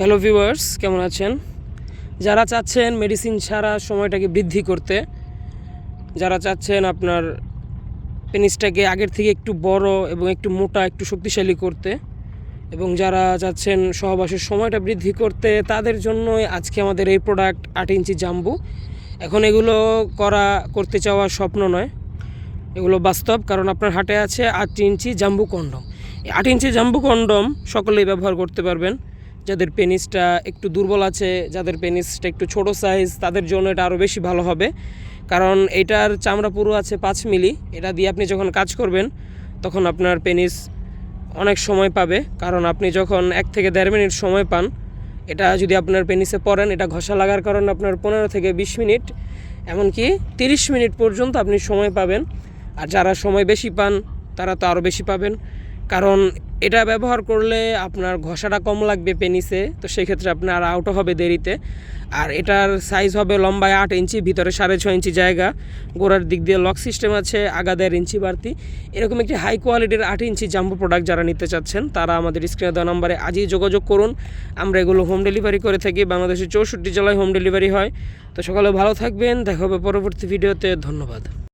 Hello viewers কেমন আছেন? যারা চাচ্ছেন মেডিসিন ছাড়া সময়টাকে বৃদ্ধি করতে, যারা চাচ্ছেন আপনার পেনিসটাকে আগের থেকে একটু বড় এবং একটু মোটা, একটু শক্তিশালী করতে, এবং যারা চাচ্ছেন সহবাসের সময়টা বৃদ্ধি করতে, তাদের জন্যই আজকে আমাদের এই প্রোডাক্ট আট ইঞ্চি জাম্বু। এখন এগুলো করা, করতে চাওয়া স্বপ্ন নয়। এগুলো বাস্তব, কারণ আপনার হাটে আছে আট ইঞ্চি জাম্বু কন্ডম আট ইঞ্চি জাম্বু কন্ডম সকলেই ব্যবহার করতে পারবেন। যাদের পেনিসটা একটু দুর্বল আছে, যাদের পেনিসটা একটু ছোট সাইজ তাদের জন্য এটা আরও বেশি ভালো হবে। কারণ এটার চামড়া পুরো আছে পাঁচ মিলি, এটা দিয়ে আপনি যখন কাজ করবেন, তখন আপনার পেনিস অনেক সময় পাবে। কারণ আপনি যখন এক থেকে দেড় মিনিট সময় পান, এটা যদি আপনার পেনিসে পড়েন, এটা ঘষা লাগার কারণে আপনার পনেরো থেকে বিশ মিনিট, এমনকি তিরিশ মিনিট পর্যন্ত আপনি সময় পাবেন। আর যারা সময় বেশি পান, তারা তো আরও বেশি পাবেন। কারণ এটা ব্যবহার করলে আপনার ঘষাটা কম লাগবে পেনিসে, তো সেক্ষেত্রে আপনার আউটও হবে দেরিতে। আর এটার সাইজ হবে লম্বায় আট ইঞ্চি, ভিতরে সাড়ে ছয় ইঞ্চি জায়গা। গোড়ার দিক দিয়ে লক সিস্টেম আছে, আগা দেড় ইঞ্চি বাড়তি। এরকম একটি হাই কোয়ালিটির আট ইঞ্চি জাম্বো প্রোডাক্ট যারা নিতে চাচ্ছেন, তারা আমাদের স্ক্রিনে দেওয়া নম্বরে আজই যোগাযোগ করুন। আমরা এগুলো হোম ডেলিভারি করে থাকি, বাংলাদেশের চৌষট্টি জেলায় হোম ডেলিভারি হয়। তো সকালে ভালো থাকবেন, দেখা হবে পরবর্তী ভিডিওতে ধন্যবাদ।